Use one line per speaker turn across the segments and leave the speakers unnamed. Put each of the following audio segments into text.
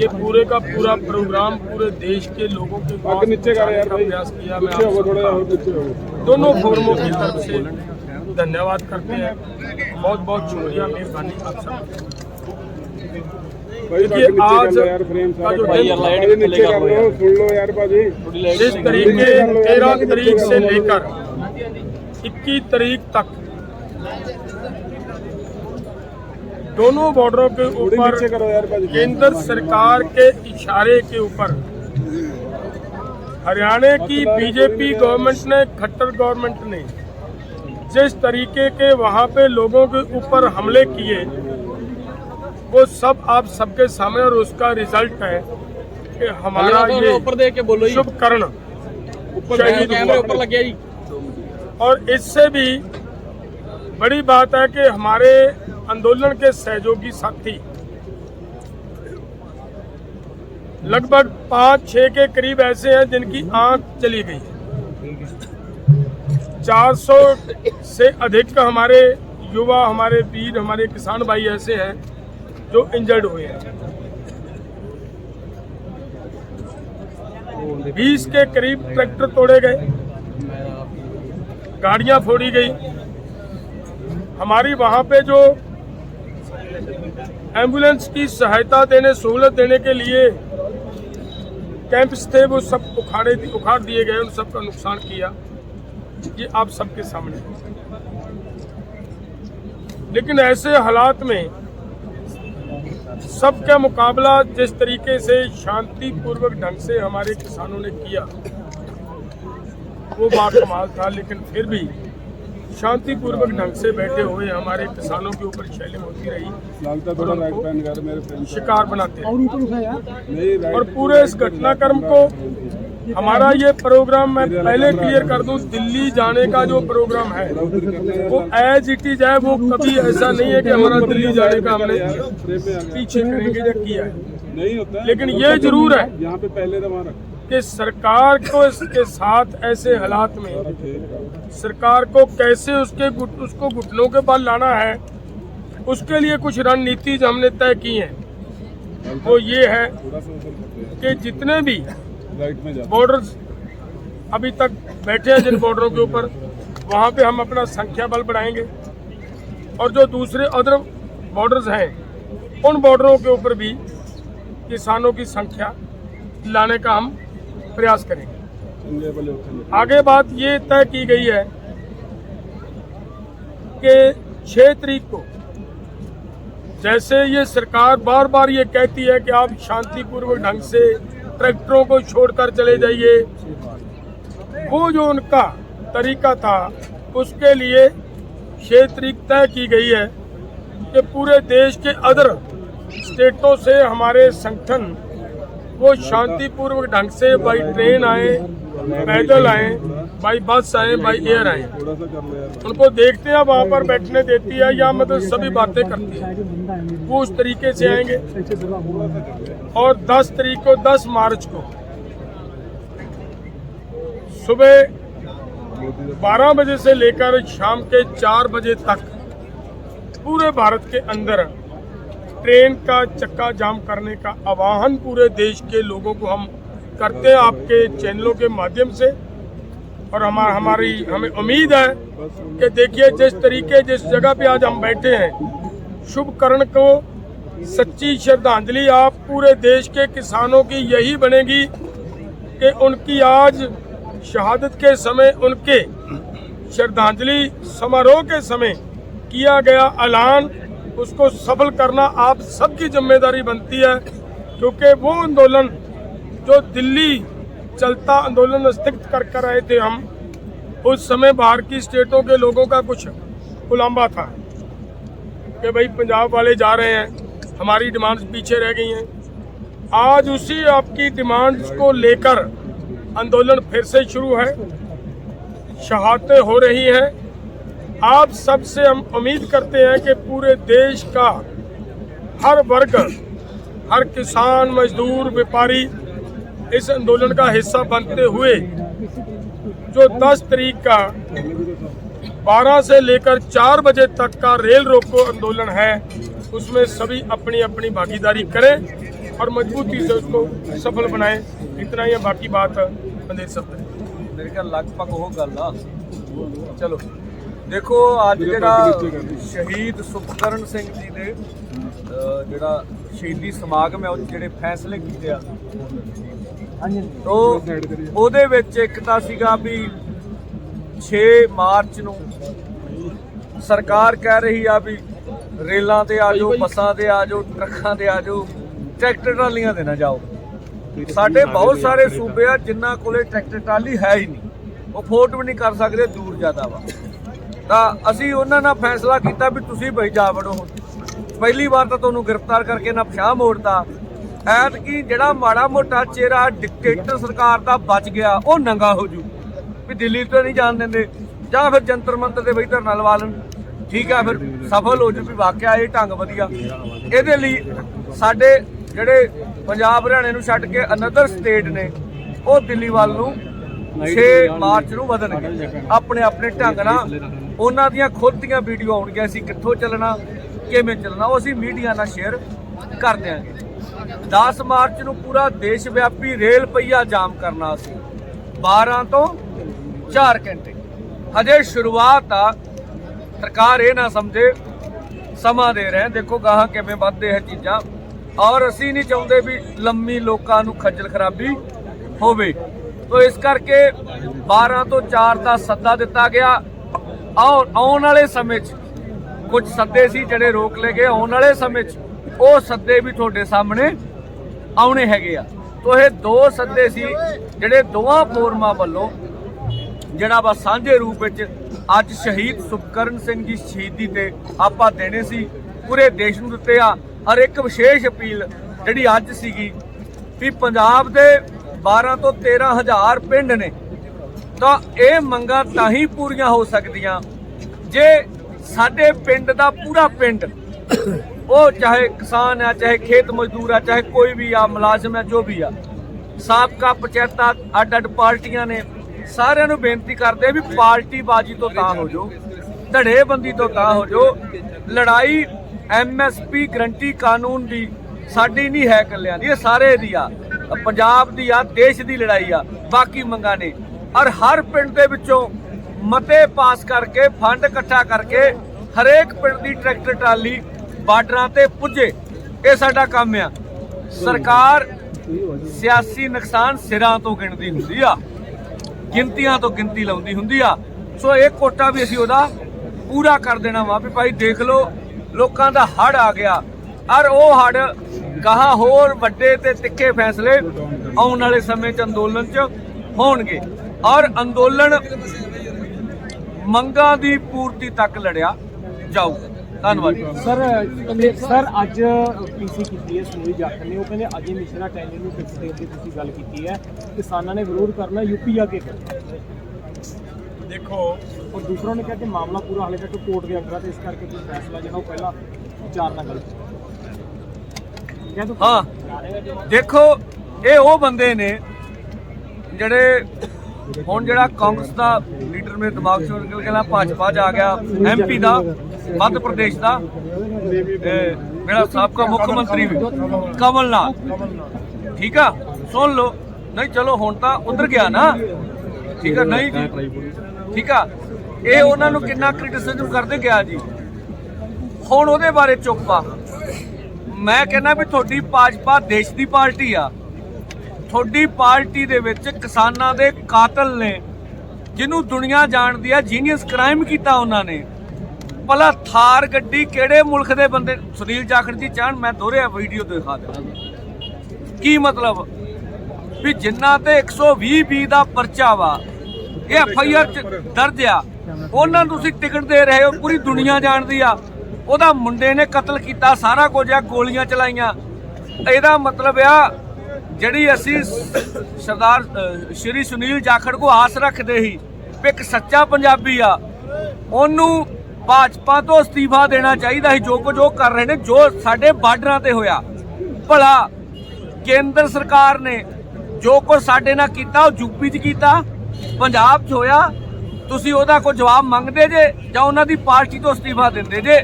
ये पूरे का पूरा प्रोग्राम पूरे देश के लोगों के आगे नीचे का प्रयास किया मैं दोनों फोरमों की तरफ़ से धन्यवाद करते हैं। बहुत बहुत शुक्रिया मेहरबानी आप सब आज का जो जिस तरीके तेरह तारीख से लेकर इक्कीस तारीख तक दोनों बॉर्डरों के ऊपर केंद्र सरकार के इशारे के ऊपर। हरियाणा की बीजेपी गवर्नमेंट ने खट्टर गवर्नमेंट ने जिस तरीके के वहाँ पे लोगों के ऊपर हमले किए वो सब आप सबके सामने और उसका रिज़ल्ट है कि हमारा ये
शुभकर्ण। ऊपर
और इससे भी बड़ी बात है कि हमारे आंदोलन के सहयोगी साथी। लगभग पाँच छः के करीब ऐसे हैं जिनकी आँख चली गई। है 400 से अधिक हमारे युवा, हमारे वीर, हमारे किसान भाई ऐसे हैं जो इंजर्ड हुए हैं। बीस के करीब ट्रैक्टर तोड़े गए। गाड़ियाँ फोड़ी गई। हमारी वहाँ पे जो एंबुलेंस की सहायता देने, सहूलत देने के लिए कैंप्स थे वो सब उखाड़े उखाड़ दिए गए, उन सबका नुकसान किया। ये आप सबके सामने लेकिन ऐसे हालात में सबका मुकाबला जिस तरीके से शांतिपूर्वक ढंग से हमारे किसानों ने किया, वो बात कमाल था, लेकिन फिर भी शांतिपूर्वक ढंग से बैठे हुए हमारे किसानों के ऊपर शैली होती रही शिकार बनाते और पूरे इस घटनाक्रम को हमारा ये प्रोग्राम मैं पहले क्लियर कर दूँ दिल्ली जाने का जो प्रोग्राम है वो एज इट इज़ है वो कभी ऐसा नहीं है कि हमारा दिल्ली जाने का हमने पीछे करेंगे या किया है। लेकिन ये ज़रूर है।
यहाँ पे पहले
कि सरकार को इसके साथ ऐसे हालात में सरकार को कैसे उसके गुट, उसको घुटनों के बल लाना है उसके लिए कुछ रणनीति जो हमने तय की हैं वो ये है कि जितने भी बॉर्डर्स अभी तक बैठे हैं जिन बॉर्डरों के ऊपर वहाँ पे हम अपना संख्या बल बढ़ाएँगे और जो दूसरे अदर बॉर्डर्स हैं उन बॉर्डरों के ऊपर भी किसानों की संख्या लाने का हम प्रयास करेंगे। आगे बात ये तय की गई है कि 6 तारीख को जैसे ये सरकार बार बार ये कहती है कि आप शांतिपूर्वक ढंग से ट्रैक्टरों को छोड़कर चले जाइए। वो जो उनका तरीका था उसके लिए 6 तारीख तय की गई है कि पूरे देश के अदर स्टेटों से हमारे संगठन वो शांतिपूर्वक ढंग से बाई ट्रेन आए, पैदल आए बाई बस आए बाई एयर आए। उनको देखते हैं वहाँ पर बैठने देती है, या मतलब सभी बातें करती है। वो उस तरीके से आएँगे। और 10 तारीख को 10 मार्च को, सुबह 12 बजे से लेकर शाम के 4 बजे तक, पूरे भारत के अंदर ट्रेन का चक्का जाम करने का आवाहन पूरे देश के लोगों को हम करते हैं आपके चैनलों के माध्यम से। और हमारा हमारी हमें उम्मीद है कि देखिए, जिस तरीके, जिस जगह पे आज हम बैठे हैं, शुभ कर्ण को सच्ची श्रद्धांजलि आप पूरे देश के किसानों की यही बनेगी कि उनकी आज शहादत के समय, उनके श्रद्धांजलि समारोह के समय किया गया ऐलान उसको सफल करना आप सबकी ज़िम्मेदारी बनती है, क्योंकि वो आंदोलन जो दिल्ली चलता आंदोलन स्थगित कर कर आए थे हम, उस समय बाहर की स्टेटों के लोगों का कुछ उलाम्बा था कि भाई पंजाब वाले जा रहे हैं, हमारी डिमांड्स पीछे रह गई हैं। आज उसी आपकी डिमांड्स को लेकर आंदोलन फिर से शुरू है, शहादतें हो रही हैं आप सबसे हम उम्मीद करते हैं कि पूरे देश का हर वर्ग, हर किसान, मजदूर, व्यापारी इस आंदोलन का हिस्सा बनते हुए जो 10 तारीख का 12 से लेकर 4 बजे तक का रेल रोको आंदोलन है, उसमें सभी अपनी अपनी भागीदारी करें और मजबूती से उसको सफल बनाएँ। इतना ही बाकी बात सब
मेरे लगभग हो गल चलो। ਦੇਖੋ ਅੱਜ ਜਿਹੜਾ ਸ਼ਹੀਦ ਸੁਖਕਰਨ ਸਿੰਘ ਜੀ ਦੇ ਜਿਹੜਾ ਸ਼ਹੀਦੀ ਸਮਾਗਮ ਹੈ ਉਹ ਜਿਹੜੇ ਫੈਸਲੇ ਕੀਤੇ ਆ। ਤੋ ਉਹਦੇ ਵਿੱਚ ਇੱਕ ਤਾਂ ਸੀਗਾ ਵੀ 6 ਮਾਰਚ ਨੂੰ ਸਰਕਾਰ ਕਹਿ ਰਹੀ ਆ ਵੀ ਰੇਲਾਂ ਤੇ ਆ ਜਾਓ ਬੱਸਾਂ ਤੇ ਆ ਜਾਓ ਟਰੱਕਾਂ ਤੇ ਆ ਜਾਓ ਟਰੈਕਟਰ ਟਰਾਲੀਆਂ ਤੇ ਨਾ ਜਾਓ। ਸਾਡੇ ਬਹੁਤ ਸਾਰੇ ਸੂਬੇ ਆ ਜਿਨ੍ਹਾਂ ਕੋਲੇ ਟਰੈਕਟਰ ਟਰਾਲੀ ਹੈ ਹੀ ਨਹੀਂ। ਉਹ ਫੋਰਟ ਵੀ ਨਹੀਂ ਕਰ ਸਕਦੇ ਦੂਰ ਜ਼ਿਆਦਾ ਵਾ। ਤਾਂ ਅਸੀਂ ਉਹਨਾਂ ਨਾਲ ਫੈਸਲਾ ਕੀਤਾ ਵੀ ਤੁਸੀਂ ਬਈ ਜਾ ਵੜੋ। ਪਹਿਲੀ ਵਾਰ ਤਾਂ ਤੁਹਾਨੂੰ ਗ੍ਰਿਫਤਾਰ ਕਰਕੇ ਨਾ ਪਛਾਣ ਮੋੜਤਾ। ਐਤਕੀ ਜਿਹੜਾ ਮਾੜਾ ਮੋਟਾ ਚਿਹਰਾ ਡਿਕਟੇਟਰ ਸਰਕਾਰ ਦਾ ਬਚ ਗਿਆ, ਉਹ ਨੰਗਾ ਹੋ ਜੂ। ਵੀ ਦਿੱਲੀ ਤੋਂ ਨਹੀਂ ਜਾਣ ਦਿੰਦੇ। ਜਾਂ ਫਿਰ ਜੰਤਰ ਮੰਤਰ ਦੇ ਬਈ ਧਰਨਾ ਲਵਾ ਲੈਣ। ਠੀਕ ਆ ਫਿਰ, ਸਫਲ ਹੋ ਜੂ ਵੀ ਵਾਕਿਆ ਇਹ ਢੰਗ ਵਧੀਆ। ਇਹਦੇ ਲਈ ਸਾਡੇ ਜਿਹੜੇ ਪੰਜਾਬ ਹਰਿਆਣੇ ਨੂੰ ਛੱਡ ਕੇ ਅਨਦਰ ਸਟੇਟ ਨੇ, ਉਹ ਦਿੱਲੀ ਵੱਲ ਨੂੰ 6 ਮਾਰਚ ਨੂੰ ਵਧਣਗੇ। ਆਪਣੇ ਆਪਣੇ ਢੰਗ ਨਾਲ ਉਹਨਾਂ ਦੀਆਂ ਖੁਦ ਦੀਆਂ ਵੀਡੀਓ ਆਉਣਗੀਆਂ, ਅਸੀਂ ਕਿੱਥੋਂ ਚੱਲਣਾ, ਕਿਵੇਂ ਚੱਲਣਾ, ਉਹ ਅਸੀਂ ਮੀਡੀਆ ਨਾਲ ਸ਼ੇਅਰ ਕਰ ਦਿਆਂਗੇ। 10 ਮਾਰਚ ਨੂੰ ਪੂਰਾ ਦੇਸ਼ ਵਿਆਪੀ ਰੇਲ ਪਈਆ ਜਾਮ ਕਰਨਾ ਸੀ। 12 ਤੋਂ 4 ਘੰਟੇ। ਹਜੇ ਸ਼ੁਰੂਆਤ ਆ। ਸਰਕਾਰ ਇਹ ਨਾ ਸਮਝੇ, ਸਮਾਂ ਦੇ ਰਹੇ, ਦੇਖੋ ਗਾਹਾਂ ਕਿਵੇਂ ਵੱਧਦੇ ਹੈ ਚੀਜ਼ਾਂ। ਔਰ ਅਸੀਂ ਨਹੀਂ ਚਾਹੁੰਦੇ ਵੀ ਲੰਮੀ ਲੋਕਾਂ ਨੂੰ ਖੱਜਲ ਖਰਾਬੀ ਹੋਵੇ। ਤੋ ਇਸ ਕਰਕੇ 12 ਤੋਂ 4 ਦਾ ਸੱਦਾ ਦਿੱਤਾ ਗਿਆ। ਆਉਣ ਵਾਲੇ ਸਮੇਂ 'ਚ ਕੁਝ ਸੱਦੇ ਸੀ ਜਿਹੜੇ ਰੋਕ ਲਏ ਗਏ। ਆਉਣ ਵਾਲੇ ਸਮੇਂ 'ਚ ਉਹ ਸੱਦੇ ਵੀ ਤੁਹਾਡੇ ਸਾਹਮਣੇ ਆਉਣੇ ਹੈਗੇ ਆ। ਤੋ ਇਹ ਦੋ ਸੱਦੇ ਸੀ ਜਿਹੜੇ ਦੋਵਾਂ ਫੋਰਮਾਂ ਵੱਲੋਂ ਜਿਹੜਾ ਵਾ ਸਾਂਝੇ ਰੂਪ ਵਿੱਚ ਅੱਜ ਸ਼ਹੀਦ ਸੁਖਕਰਨ ਸਿੰਘ ਜੀ ਸ਼ਹੀਦੀ ਤੇ ਆਪਾਂ ਦੇਣੇ ਸੀ। ਪੂਰੇ ਦੇਸ਼ ਨੂੰ ਦਿੱਤੇ ਆ। ਔਰ ਇੱਕ ਵਿਸ਼ੇਸ਼ ਅਪੀਲ ਜਿਹੜੀ ਅੱਜ ਸੀਗੀ ਵੀ ਪੰਜਾਬ ਦੇ 12 ਤੋਂ 13 ਹਜ਼ਾਰ ਪਿੰਡ ਨੇ, ਤਾਂ ਇਹ ਮੰਗਾਂ ਤਾਂ ਹੀ ਪੂਰੀਆਂ ਹੋ ਸਕਦੀਆਂ। ਜੇ ਸਾਡੇ ਪਿੰਡ ਦਾ ਪੂਰਾ ਪਿੰਡ, ਉਹ ਚਾਹੇ ਕਿਸਾਨ ਆ, ਚਾਹੇ ਖੇਤ ਮਜ਼ਦੂਰ ਆ, ਚਾਹੇ ਕੋਈ ਵੀ ਆ, ਮੁਲਾਜ਼ਮ ਆ, ਜੋ ਵੀ ਆ, ਸਾਬਕਾ ਪੰਚਾਇਤਾਂ ਅੱਡ ਅੱਡ ਪਾਰਟੀਆਂ ਨੇ, ਸਾਰਿਆਂ ਨੂੰ ਬੇਨਤੀ ਕਰਦੇ ਵੀ ਪਾਰਟੀ ਬਾਜੀ ਤੋਂ ਤਾਂ ਹੋ ਜਾਓ, ਧੜੇਬੰਦੀ ਤੋਂ ਤਾਂ ਹੋ ਜਾਓ। ਲੜਾਈ ਐਮਐਸਪੀ ਗਰੰਟੀ ਕਾਨੂੰਨ ਦੀ ਸਾਡੀ ਨਹੀਂ ਹੈ ਇਕੱਲਿਆਂ ਦੀ, ਇਹ ਸਾਰੇ ਦੀ ਆ। ਪੰਜਾਬ ਦੀ ਆ, ਦੇਸ਼ ਦੀ ਲੜਾਈ ਆ, ਬਾਕੀ ਮੰਗਾਂ ਨੇ। ਔਰ ਹਰ ਪਿੰਡ ਦੇ ਵਿੱਚੋਂ ਮਤੇ ਪਾਸ ਕਰਕੇ, ਫੰਡ ਇਕੱਠਾ ਕਰਕੇ ਹਰੇਕ ਪਿੰਡ ਦੀ ਟਰੈਕਟਰ ਟਰਾਲੀ ਬਾਰਡਰਾਂ ਤੇ ਪੁੱਜੇ। ਇਹ ਸਾਡਾ ਕੰਮ ਆ। ਸਰਕਾਰ ਸਿਆਸੀ ਨੁਕਸਾਨ ਸਿਰਾਂ ਤੋਂ ਗਿਣਦੀ ਹੁੰਦੀ ਆ, ਗਿਣਤੀਆਂ ਤੋਂ ਗਿਣਤੀ ਲਾਉਂਦੀ ਹੁੰਦੀ ਆ। ਸੋ ਇਹ ਕੋਟਾ ਵੀ ਅਸੀਂ ਉਹਦਾ ਪੂਰਾ ਕਰ ਦੇਣਾ ਵਾ ਵੀ ਭਾਈ ਦੇਖ ਲਓ, ਲੋਕਾਂ ਦਾ ਹੜ ਆ ਗਿਆ। ਔਰ ਉਹ ਹੜ ਗਾਹਾਂ ਹੋਰ ਵੱਡੇ ਤੇ ਤਿੱਖੇ ਫੈਸਲੇ ਆਉਣ ਵਾਲੇ ਸਮੇਂ 'ਚ ਅੰਦੋਲਨ 'ਚ ਹੋਣਗੇ। ਔਰ ਅੰਦੋਲਨ ਮੰਗਾਂ ਦੀ ਪੂਰਤੀ ਤੱਕ ਲੜਿਆ ਜਾਊਗਾ ਧੰਨਵਾਦ।
ਸਰ ਸਰ ਅੱਜ ਪੀਸੀ ਕੀਤੀ ਹੈ ਸੁਨੀਲ ਜੱਟ ਨੇ। ਉਹ ਕਹਿੰਦੇ ਅਜੇ ਮਿਸ਼ਰਾ ਟੈਂਡਰ ਨੂੰ ਫਿਕਸ ਦੇਣ ਦੀ ਤੁਸੀਂ ਗੱਲ ਕੀਤੀ ਹੈ। ਕਿਸਾਨਾਂ ਨੇ ਵਿਰੋਧ ਕਰਨਾ ਯੂਪੀ ਆ ਕੇ
देखो
ਔਰ ਦੂਸਰਾ ਨੇ ਕਿਹਾ ਕਿ ਮਾਮਲਾ ਪੂਰਾ ਹਾਲੇ ਤੱਕ ਕੋਰਟ ਦੇ ਅੰਦਰ ਹੈ ਤੇ ਇਸ ਕਰਕੇ ਕੋਈ ਫੈਸਲਾ ਜਿਹੜਾ ਉਹ ਪਹਿਲਾਂ ਵਿਚਾਰਨਾ ਗਲਤ ਕਿਹਾ
ਹਾਂ। ਦੇਖੋ, ਇਹ ਉਹ ਬੰਦੇ ਨੇ ਜਿਹੜੇ ਹੁਣ ਜਿਹੜਾ ਕਾਂਗਰਸ ਦਾ ਲੀਡਰ ਮੇਰੇ ਦਿਮਾਗ ਚੋਂ ਨਿਕਲ ਗਿਆ ਭਾਜਪਾ ਚ ਆ ਗਿਆ ਐਮਪੀ ਦਾ, ਮੱਧ ਪ੍ਰਦੇਸ਼ ਦਾ ਇਹ ਸਾਬਕਾ ਮੁੱਖ ਮੰਤਰੀ ਕਮਲਨਾਥ। ਠੀਕ ਆ? ਸੁਣ ਲਓ। ਨਹੀਂ, ਚਲੋ, ਹੁਣ ਤਾਂ ਉਧਰ ਗਿਆ ਨਾ। ਠੀਕ ਆ? ਨਹੀਂ ਜੀ ਠੀਕ ਆ? ਇਹ ਉਹਨਾਂ ਨੂੰ ਕਿੰਨਾ ਕ੍ਰਿਟਿਸਿਜ਼ਮ ਕਰਦੇ ਗਿਆ ਜੀ। ਹੁਣ ਉਹਦੇ ਬਾਰੇ ਚੁੱਪ ਆ। ਮੈਂ ਕਹਿੰਦਾ ਵੀ ਤੁਹਾਡੀ ਭਾਜਪਾ ਦੇਸ਼ ਦੀ ਪਾਰਟੀ ਆ। ਤੁਹਾਡੀ ਪਾਰਟੀ ਦੇ ਵਿੱਚ ਕਿਸਾਨਾਂ ਦੇ ਕਾਤਲ ਨੇ, ਜਿਹਨੂੰ ਦੁਨੀਆ ਜਾਣਦੀ ਆ ਜੀਨੀਅਸ ਕ੍ਰਾਈਮ ਕੀਤਾ ਉਹਨਾਂ ਨੇ। ਭਲਾ ਥਾਰ ਗੱਡੀ ਕਿਹੜੇ ਮੁਲਕ ਦੇ ਬੰਦੇ, ਸੁਨੀਲ ਜਾਖੜ ਜੀ ਚਾਹਣ, ਮੈਂ ਦੋਹਰਿਆ ਵੀਡੀਓ ਦਿਖਾ ਦਿੰਦਾ ਕੀ ਮਤਲਬ? ਵੀ ਜਿੰਨਾ ਤੇ 120 ਬੀ ਦਾ ਪਰਚਾ ਵਾ, ਇਹ ਐਫ ਆਈ ਆਰ ਦਰਜ ਆ। ਉਹਨਾਂ ਨੂੰ ਤੁਸੀਂ ਟਿਕਟ ਦੇ ਰਹੇ ਹੋ, ਪੂਰੀ ਦੁਨੀਆ ਜਾਣਦੀ ਆ। ਉਹਦਾ ਮੁੰਡੇ ਨੇ ਕਤਲ ਕੀਤਾ, ਸਾਰਾ ਕੁਝ ਆ, ਗੋਲੀਆਂ ਚਲਾਈਆਂ। ਇਹਦਾ ਮਤਲਬ ਆ, ਜਿਹੜੀ ਅਸੀਂ ਸਰਦਾਰ ਸ਼੍ਰੀ ਸੁਨੀਲ ਜਾਖੜ ਕੋ ਆਸ ਰੱਖਦੇ ਸੀ ਵੀ ਇੱਕ ਸੱਚਾ ਪੰਜਾਬੀ ਆ, ਉਹਨੂੰ ਭਾਜਪਾ ਤੋਂ ਅਸਤੀਫਾ ਦੇਣਾ ਚਾਹੀਦਾ ਸੀ, ਜੋ ਕੁਝ ਉਹ ਕਰ ਰਹੇ ਨੇ, ਜੋ ਸਾਡੇ ਬਾਰਡਰਾਂ ਤੇ ਹੋਇਆ। ਭਲਾ ਕੇਂਦਰ ਸਰਕਾਰ ਨੇ ਜੋ ਕੁਝ ਸਾਡੇ ਨਾਲ ਕੀਤਾ, ਉਹ ਯੂਪੀ 'ਚ ਕੀਤਾ, ਪੰਜਾਬ 'ਚ ਹੋਇਆ। ਤੁਸੀਂ ਉਹਦਾ ਕੋਈ ਜਵਾਬ ਮੰਗਦੇ ਜੇ ਜਾਂ ਉਹਨਾਂ ਦੀ ਪਾਰਟੀ ਤੋਂ ਅਸਤੀਫਾ ਦਿੰਦੇ ਜੇ?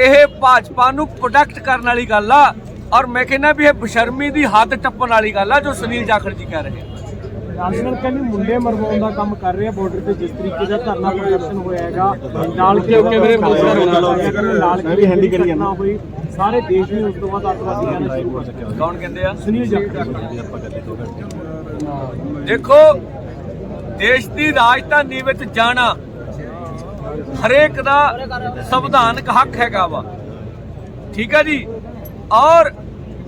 ਇਹ ਭਾਜਪਾ ਨੂੰ ਪ੍ਰੋਟੈਕਟ ਕਰਨ ਵਾਲੀ ਗੱਲ ਆ। ਔਰ ਮੈਂ ਕਹਿੰਦਾ ਵੀ ਇਹ ਬਸ਼ਰਮੀ ਦੀ ਹੱਦ ਟੱਪਣ ਵਾਲੀ ਗੱਲ ਆ ਜੋ ਸੁਨੀਲ ਜਾਖੜ ਜੀ ਕਹਿ ਰਹੇ ਆ।
ਕਹਿੰਦੇ ਮੁੰਡੇ ਮਰਵਾਉਣ ਦਾ ਕੰਮ ਕਰ ਰਿਹਾ ਬਾਰਡਰ ਤੇ ਜਿਸ ਤਰੀਕੇ ਦਾ ਧਰਨਾ ਪ੍ਰਦਰਸ਼ਨ ਹੋਇਆ ਹੈਗਾ ਨਾਲ ਕੇ ਵੀਰੇ ਨਾਲ ਕੇ ਹੈਂਡੀ ਕਰੀ ਹੋਈ ਸਾਰੇ ਦੇਸ਼ ਨੂੰ ਉਸ ਤੋਂ ਬਾਅਦ ਅੱਤਵਾਦੀਆਂ ਨੇ ਸ਼ੁਰੂ ਕਰ
ਕੌਣ ਕਹਿੰਦੇ ਆ?
ਸੁਨੀਲ ਜਾਖੜ
ਦੇਖੋ ਦੇਸ਼ ਦੀ ਰਾਜਧਾਨੀ ਵਿੱਚ ਜਾਣਾ ਹਰੇਕ ਦਾ ਸੰਵਿਧਾਨਕ ਹੱਕ ਹੈਗਾ ਵਾ। ਠੀਕ ਹੈ ਜੀ? ਔਰ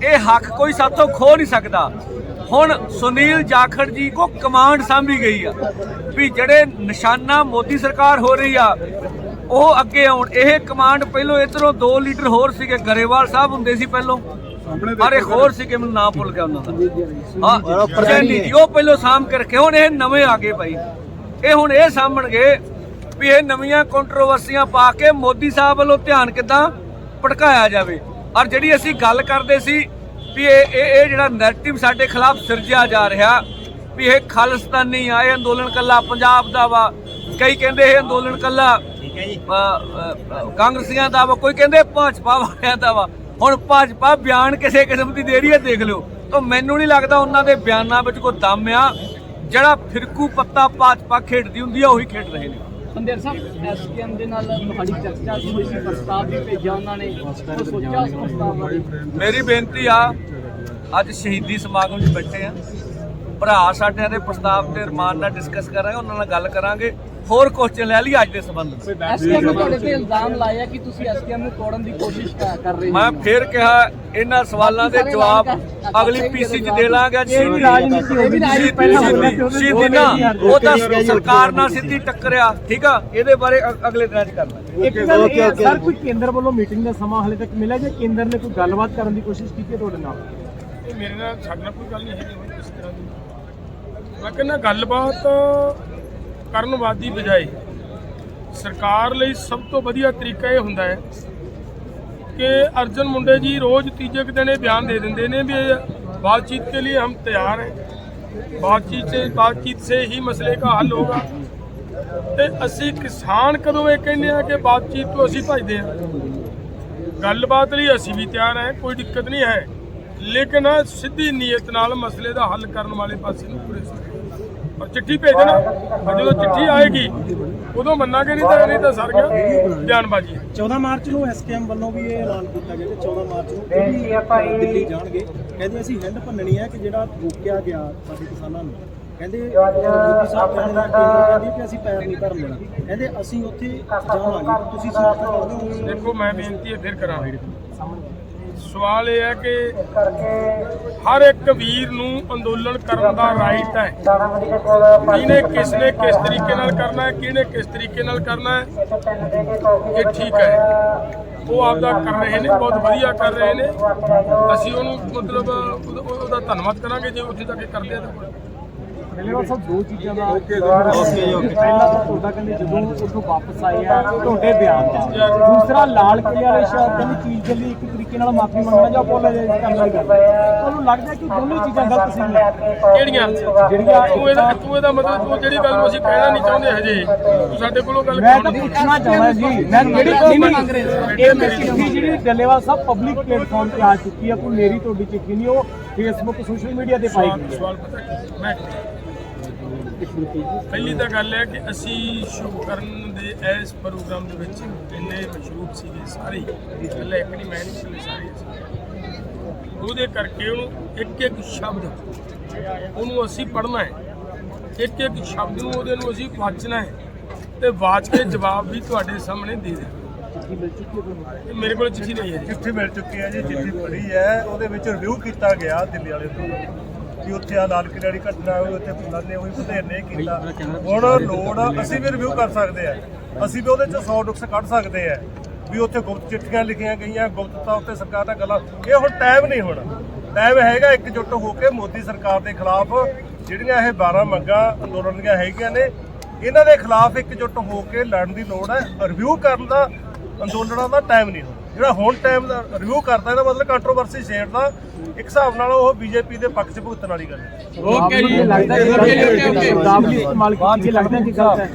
ਇਹ ਹੱਕ ਕੋਈ ਸਾਥੋਂ ਖੋ ਨਹੀਂ ਸਕਦਾ। ਹੁਣ ਸੁਨੀਲ ਜਾਖੜ ਜੀ ਕੋ ਕਮਾਂਡ ਸਾਂਭੀ ਗਈ ਆ ਵੀ ਜਿਹੜੇ ਨਿਸ਼ਾਨਾ ਮੋਦੀ ਸਰਕਾਰ ਹੋ ਰਹੀ ਆ ਉਹ ਅੱਗੇ ਆਉਣ। ਇਹ ਕਮਾਂਡ ਪਹਿਲੋਂ ਇਧਰੋਂ ਦੋ ਲੀਡਰ ਹੋਰ ਸੀਗੇ ਗਰੇਵਾਲ ਸਾਹਿਬ ਹੁੰਦੇ ਸੀ ਪਹਿਲੋਂ। ਔਰ ਇੱਕ ਹੋਰ ਸੀਗੇ ਮੈਨੂੰ ਨਾਮ ਭੁੱਲ ਗਿਆ ਉਹਨਾਂ ਦਾ। ਹਾਂ ਚੈਨੀ ਜੀ ਉਹ ਪਹਿਲੋਂ ਸਾਂਭ ਕੇ ਰੱਖੇ ਹੁਣ ਇਹ ਨਵੇਂ ਆ ਗਏ ਭਾਈ। ਇਹ ਹੁਣ ਇਹ ਸਾਂਭਣਗੇ ਵੀ ਇਹ ਨਵੀਆਂ ਕੰਟਰੋਵਰਸੀਆਂ ਪਾ ਕੇ ਮੋਦੀ ਸਾਹਿਬ ਵੱਲੋਂ ਧਿਆਨ ਕਿੱਦਾਂ ਭਟਕਾਇਆ ਜਾਵੇ। ਔਰ ਜਿਹੜੀ ਅਸੀਂ ਗੱਲ ਕਰਦੇ ਸੀ ਵੀ ਇਹ ਇਹ ਇਹ ਜਿਹੜਾ ਨੈਰੇਟਿਵ ਸਾਡੇ ਖਿਲਾਫ ਸਿਰਜਿਆ ਜਾ ਰਿਹਾ ਵੀ ਇਹ ਖਾਲਿਸਤਾਨੀ ਆ ਇਹ ਅੰਦੋਲਨ ਕੱਲਾ ਪੰਜਾਬ ਦਾ ਵਾ। ਕਈ ਕਹਿੰਦੇ ਇਹ ਅੰਦੋਲਨ ਕੱਲਾ ਕਾਂਗਰਸੀਆਂ ਦਾ ਵਾ ਕੋਈ ਕਹਿੰਦੇ ਭਾਜਪਾ ਵਾਲਿਆਂ ਦਾ ਵਾ। ਹੁਣ ਭਾਜਪਾ ਬਿਆਨ ਕਿਸੇ ਕਿਸਮ ਦੀ ਦੇ ਰਹੀ ਹੈ ਦੇਖ ਲਿਓ। ਤਾਂ ਮੈਨੂੰ ਨਹੀਂ ਲੱਗਦਾ ਉਹਨਾਂ ਦੇ ਬਿਆਨਾਂ ਵਿੱਚ ਕੋਈ ਦਮ ਆ। ਜਿਹੜਾ ਫਿਰਕੂ ਪੱਤਾ ਭਾਜਪਾ ਖੇਡਦੀ ਹੁੰਦੀ ਆ ਉਹੀ ਖੇਡ ਰਹੇ ਨੇ।
ਬੰਦੇਰ ਸਾਹਿਬ, ਐਸਕੇਐਮ ਦੇ ਨਾਲ ਤੁਹਾਡੀ ਚਰਚਾ ਸੀ ਹੋਈ ਸੀ, ਪ੍ਰਸਤਾਵ ਵੀ ਭੇਜਿਆ ਉਹਨਾਂ ਨੇ। ਉਹ ਸੋਚਿਆ ਉਸ ਪ੍ਰਸਤਾਵ ਬਾਰੇ।
ਮੇਰੀ ਬੇਨਤੀ ਆ, ਅੱਜ ਸ਼ਹੀਦੀ ਸਮਾਗਮ 'ਚ ਬੈਠੇ ਆ। ਭਰਾ ਸਾਡਿਆਂ ਦੇ ਪ੍ਰਸਤਾਵ ਤੇ ਰਮਾਨ ਨਾਲ ਡਿਸਕਸ ਕਰਾਂਗੇ, ਉਹਨਾਂ ਨਾਲ ਗੱਲ ਕਰਾਂਗੇ। ਹੋਰ ਕੁਐਸਚਨ ਲੈ ਲਈ ਅੱਜ ਦੇ ਸੰਬੰਧ ਵਿੱਚ।
ਐਸਕੇਐਮ ਨੇ ਤੁਹਾਡੇ ਤੇ ਇਲਜ਼ਾਮ ਲਾਇਆ ਕਿ ਤੁਸੀਂ ਐਸਕੇਐਮ ਨੂੰ ਤੋੜਨ ਦੀ ਕੋਸ਼ਿਸ਼ ਕਰ ਕਰ ਰਹੇ ਹੋ।
ਮੈਂ ਫੇਰ ਕਿਹਾ ਇਹਨਾਂ ਸਵਾਲਾਂ ਦੇ ਜਵਾਬ ਅਗਲੀ ਪੀਸੀ 'ਚ ਦੇ ਲਾਂਗੇ
ਵੀ ਰਾਜਨੀਤੀ ਹੋ ਗਈ ਜੀ ਪਹਿਲਾਂ ਹੋਣਾ ਸੀ ਉਹਦੇ
ਸ਼ਹੀਦੀ ਨਾ ਉਹ ਤਾਂ ਸਰਕਾਰ ਨਾਲ ਸਿੱਧੀ ਟੱਕਰਿਆ ਠੀਕ ਆ? ਇਹਦੇ ਬਾਰੇ ਅ- ਅਗਲੇ ਦਿਨਾਂ 'ਚ ਕਰਨਾ।
ਇੱਕ ਗੱਲ ਇਹ ਹੈ, ਸਰ ਕੋਈ ਕੇਂਦਰ ਵੱਲੋਂ ਮੀਟਿੰਗ ਦਾ ਸਮਾਂ ਹਾਲੇ ਤੱਕ ਮਿਲਿਆ ਜੇ ਕੇਂਦਰ ਨੇ ਕੋਈ ਗੱਲਬਾਤ ਕਰਨ ਦੀ ਕੋਸ਼ਿਸ਼ ਕੀਤੀ ਹੈ ਤੁਹਾਡੇ ਨਾਲ?
ਇਹ ਮੇਰੇ ਨਾਲ ਸਾਡੇ ਨਾਲ ਕੋਈ ਗੱਲ ਨਹੀਂ ਹੈਗੀ ਹੋਈ ਕਿਸੇ ਤਰ੍ਹਾਂ ਦੀ। ਮੈਂ ਕਹਿੰਦਾ ਗੱਲਬਾਤ ਕਰਨ ਵਾਦੀ ਬਜਾਏ ਸਰਕਾਰ ਲਈ ਸਭ ਤੋਂ ਵਧੀਆ ਤਰੀਕਾ ਇਹ ਹੁੰਦਾ ਹੈ ਕਿ ਅਰਜਨ ਮੁੰਡੇ ਜੀ ਰੋਜ਼ ਤੀਜੇ ਕੁ ਦਿਨ ਇਹ ਬਿਆਨ ਦੇ ਦਿੰਦੇ ਨੇ ਵੀ बातचीत के लिए हम तैयार हैं बातचीत से बातचीत से ही मसले का हल होगा ਤੇ ਅਸੀਂ ਕਿਸਾਨ ਕਦੋਂ ਇਹ ਕਹਿੰਦੇ ਆ ਕਿ ਬਾਤਚੀਤ ਤੋਂ ਅਸੀਂ ਭਜਦੇ ਆ ਗੱਲਬਾਤ ਲਈ ਅਸੀਂ ਵੀ ਤਿਆਰ ਹਾਂ ਕੋਈ ਦਿੱਕਤ ਨਹੀਂ ਹੈ ਲੇਕਿਨ ਸਿੱਧੀ ਨੀਅਤ ਨਾਲ ਮਸਲੇ ਦਾ ਹੱਲ ਕਰਨ ਵਾਲੇ ਪਾਸੇ ਨੂੰ ਪੂਰੇ ਚਿੱਠੀ ਭੇਜਣਾ ਔਰ ਜਦੋਂ ਚਿੱਠੀ ਆਏਗੀ ਉਦੋਂ ਮੰਨਾਂਗੇ ਨਹੀਂ ਤਾਂ ਨਹੀਂ ਤਾਂ ਸਰ ਗਿਆ। ਬਿਆਨਬਾਜ਼ੀ।
14 ਮਾਰਚ ਨੂੰ ਐਸਕੇਐਮ ਵੱਲੋਂ ਵੀ ਇਹ ਐਲਾਨ ਕੀਤਾ ਗਿਆ ਕਿ 14 ਮਾਰਚ ਨੂੰ ਇਹ ਵੀ ਦਿੱਲੀ ਜਾਣਗੇ। ਕਹਿੰਦੇ ਅਸੀਂ ਹਿੰਡ ਭੰਨਣੀ ਹੈ ਕਿ ਜਿਹੜਾ ਰੋਕਿਆ ਗਿਆ ਸਾਡੇ ਕਿਸਾਨਾਂ ਨੂੰ। ਕਹਿੰਦੇ ਯੂਪੀ ਸਾਹਿਬ ਕਹਿੰਦੇ ਨੇ ਕੇਂਦਰ ਕਹਿੰਦੀ ਕਿ ਅਸੀਂ ਪੈਰ ਨਹੀਂ ਧਰਨ ਦੇਣਾ। ਕਹਿੰਦੇ ਅਸੀਂ ਉੱਥੇ ਜਾਵਾਂਗੇ। ਤੁਸੀਂ ਸਮਰਥਨ ਕਰਦੇ ਹੋ
ਦੇਖੋ ਮੈਂ ਬੇਨਤੀ ਹੈ ਫਿਰ ਕਰਾਂ ਸਵਾਲ ਇਹ ਹੈ ਕਿ ਹਰ ਇੱਕ ਵੀਰ ਨੂੰ ਅੰਦੋਲਨ ਕਰਨ ਦਾ ਰਾਈਟ ਹੈ। ਕਿਹਨੇ ਕਿਸ ਨੇ ਕਿਸ ਤਰੀਕੇ ਨਾਲ ਕਰਨਾ ਹੈ ਕਿਹਨੇ ਕਿਸ ਤਰੀਕੇ ਨਾਲ ਕਰਨਾ ਹੈ ਇਹ ਠੀਕ ਹੈ। ਉਹ ਆਪਦਾ ਕਰ ਰਹੇ ਨੇ ਬਹੁਤ ਵਧੀਆ ਕਰ ਰਹੇ ਨੇ। ਅਸੀਂ ਉਹਨੂੰ ਮਤਲਬ ਉਹਦਾ- ਧੰਨਵਾਦ ਕਰਾਂਗੇ ਜੇ ਉੱਥੇ ਤੱਕ ਕਰਦੇ ਆ ਤਾਂ।
ਪਹਿਲੇ ਸਭ ਦੋ ਚੀਜ਼ਾਂ ਦਾ ਓਕੇ ਓਕੇ ਪਹਿਲਾ ਤਾਂ ਤੁਹਾਡਾ ਕਹਿੰਦੇ ਜਦੋਂ ਉੱਥੋਂ ਵਾਪਸ ਆਏ ਆ ਤੁਹਾਡੇ ਬਿਆਨ ਦਾ। ਦੂਸਰਾ ਲਾਲ ਕਿਲੇ ਵਾਲੇ ਸ਼ਹਿਰ ਦੀ ਚੀਜ਼ ਦੇ ਲਈ ਇੱਕ ਤਰੀਕੇ ਨਾਲ ਮਾਫੀ ਮੰਗਣਾ ਜਾਂ ਅਪੋਲੋਜਾਈਜ਼ ਕਰਨਾ ਹੀ ਕਰਨਾ। ਤੁਹਾਨੂੰ ਲੱਗਦਾ ਕਿ ਦੋਨੋਂ ਚੀਜ਼ਾਂ ਗਲਤ ਸੀ
ਕਿਹੜੀਆਂ?
ਜਿਹੜੀਆਂ
ਤੂੰ ਇਹਦਾ ਤੂੰ ਇਹਦਾ ਮਤਲਬ ਤੂੰ ਜਿਹੜੀ ਗੱਲ ਨੂੰ ਅਸੀਂ ਕਹਿਣਾ ਨਹੀਂ ਚਾਹੁੰਦੇ ਹਜੇ। ਤੂੰ ਸਾਡੇ ਕੋਲੋਂ ਗੱਲ
ਮੈਂ ਤਾਂ ਪੁੱਛਣਾ ਚਾਹੁੰਦਾ ਜੀ ਮੈਂ ਜਿਹੜੀ ਮੰਗ ਰਹੇ ਇਹ ਮੇਰੀ ਚਿੱਠੀ ਜਿਹੜੀ ਡੱਲੇਵਾਲ ਸਾਹਿਬ ਪਬਲਿਕ ਪਲੇਟਫਾਰਮ ਤੇ ਆ ਚੁੱਕੀ ਹੈ ਕੋਈ ਮੇਰੀ ਤੁਹਾਡੀ ਚਿੱਠੀ ਨਹੀਂ ਉਹ ਫੇਸਬੁੱਕ ਸੋਸ਼ਲ ਮੀਡੀਆ ਤੇ ਪਾਈ ਗਈ ਹੈ।
ਸਵਾਲ ਪਤਾ? ਮੈਂ ਪਹਿਲੀ ਤਾਂ ਗੱਲ ਹੈ ਕਿ ਅਸੀਂ ਸ਼ੁਭ ਕਰਨ ਦੇ ਇਸ ਪ੍ਰੋਗਰਾਮ ਦੇ ਵਿੱਚ ਇੰਨੇ ਮਸ਼ਹੂਰ ਸੀਗੇ ਸਾਰੇ। ਇਕੱਲੇ ਇੱਕ ਨਹੀਂ ਮੈਂ ਨਹੀਂ ਸਾਰੇ। ਉਹਦੇ ਕਰਕੇ ਉਹਨੂੰ ਇੱਕ ਇੱਕ ਸ਼ਬਦ ਉਹਨੂੰ ਅਸੀਂ ਪੜ੍ਹਨਾ ਹੈ। ਇੱਕ ਇੱਕ ਸ਼ਬਦ ਨੂੰ ਉਹਦੇ ਨੂੰ ਅਸੀਂ ਵਾਚਣਾ ਹੈ ਤੇ ਵਾਚ ਕੇ ਜਵਾਬ ਵੀ ਤੁਹਾਡੇ ਸਾਹਮਣੇ ਦੇ ਦੇਣਾ
ਚਿੱਠੀ ਮਿਲ ਚੁੱਕੀ ਹੈ ਤੁਹਾਨੂੰ?
ਇਹ ਮੇਰੇ ਕੋਲ ਚਿੱਠੀ ਨਹੀਂ ਹੈ
ਚਿੱਠੀ ਮਿਲ ਚੁੱਕੀ ਹੈ ਜੀ ਚਿੱਠੀ ਪੜ੍ਹੀ ਹੈ। ਉਹਦੇ ਵਿੱਚ ਰਿਵਿਊ ਕੀਤਾ ਗਿਆ ਦਿੱਲੀ ਵਾਲੇ ਤੋਂ। ਕਿ ਉੱਥੇ ਆ ਲਾਲ ਕਿਲੇ ਵਾਲੀ ਘਟਨਾ ਹੋਈ ਉੱਥੇ ਫਲਾਣੇ ਹੋਈ ਵਧੇਰ ਨਹੀਂ ਕੀਤਾ। ਹੁਣ ਲੋੜ ਅਸੀਂ ਵੀ ਰਿਵਿਊ ਕਰ ਸਕਦੇ ਆ। ਅਸੀਂ ਵੀ ਉਹਦੇ ਚ 100 ਨੁਕਸ ਕੱਢ ਸਕਦੇ ਆ ਵੀ ਉੱਥੇ ਗੁਪਤ ਚਿੱਠੀਆਂ ਲਿਖੀਆਂ ਗਈਆਂ ਗੁਪਤਤਾ ਉੱਤੇ ਸਰਕਾਰ ਦਾ ਗੱਲਾਂ। ਇਹ ਹੁਣ ਟਾਈਮ ਨਹੀਂ ਹੋਣਾ। ਟਾਈਮ ਹੈਗਾ ਇਕਜੁੱਟ ਹੋ ਕੇ ਮੋਦੀ ਸਰਕਾਰ ਦੇ ਖਿਲਾਫ ਜਿਹੜੀਆਂ ਇਹ 12 ਮੰਗਾਂ ਅੰਦੋਲਨ ਦੀਆਂ ਹੈਗੀਆਂ ਨੇ ਇਹਨਾਂ ਦੇ ਖਿਲਾਫ ਇਕਜੁੱਟ ਹੋ ਕੇ ਲੜਨ ਦੀ ਲੋੜ ਹੈ। ਰਿਵਿਊ ਕਰਨ ਦਾ ਅੰਦੋਲਨਾਂ ਦਾ ਟਾਈਮ ਨਹੀਂ ਹੁਣ। ਜਿਹੜਾ ਹੁਣ ਟਾਈਮ ਦਾ ਰਿਵਿਊ ਕਰਦਾ ਇਹਦਾ ਮਤਲਬ ਕੰਟਰੋਵਰਸੀ ਛੇੜਦਾ ਇੱਕ ਹਿਸਾਬ ਨਾਲ ਉਹ ਬੀਜੇਪੀ ਦੇ ਪੱਖ 'ਚ ਭੁਗਤਣ ਵਾਲੀ ਗੱਲ ਹੈ।
ਓਕੇ ਜੀ। ਲੱਗਦਾ ਕਿ ਦਾਬਲੀ ਇਸਤੇਮਾਲ ਕੀਤੀ ਲੱਗਦਾ ਕਿ ਗਲਤ ਹੈ।